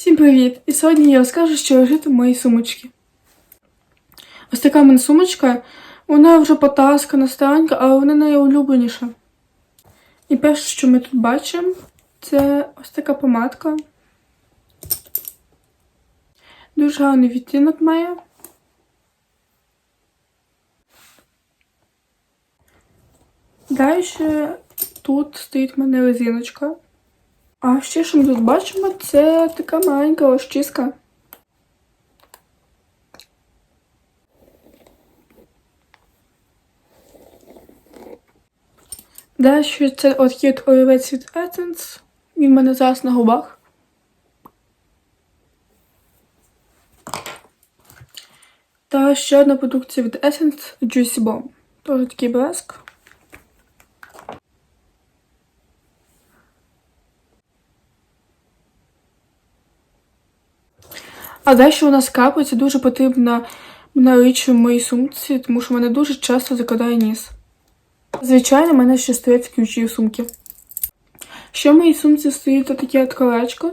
Всім привіт! І сьогодні я розкажу, що лежить в моїй сумочці. Ось така в мене сумочка, вона вже потаскана, старенька, але вона найулюбленіша. І перше, що ми тут бачимо, це ось така помадка. Дуже гарний відтінок має. Далі тут стоїть в мене резиночка. А ще, що ми тут бачимо, це така маленька розчіска. Далі це от є олівець від Essence. Він в мене зараз на губах. Та ще одна продукція від Essence Juicy Bomb. Тоже такий блеск. А дещо у нас капається дуже потрібна на річ в моїй сумці, тому що мене дуже часто закладає ніс. Звичайно, в мене ще стоять ключі в сумці. Ще в моїй сумці стоїть таке колечко.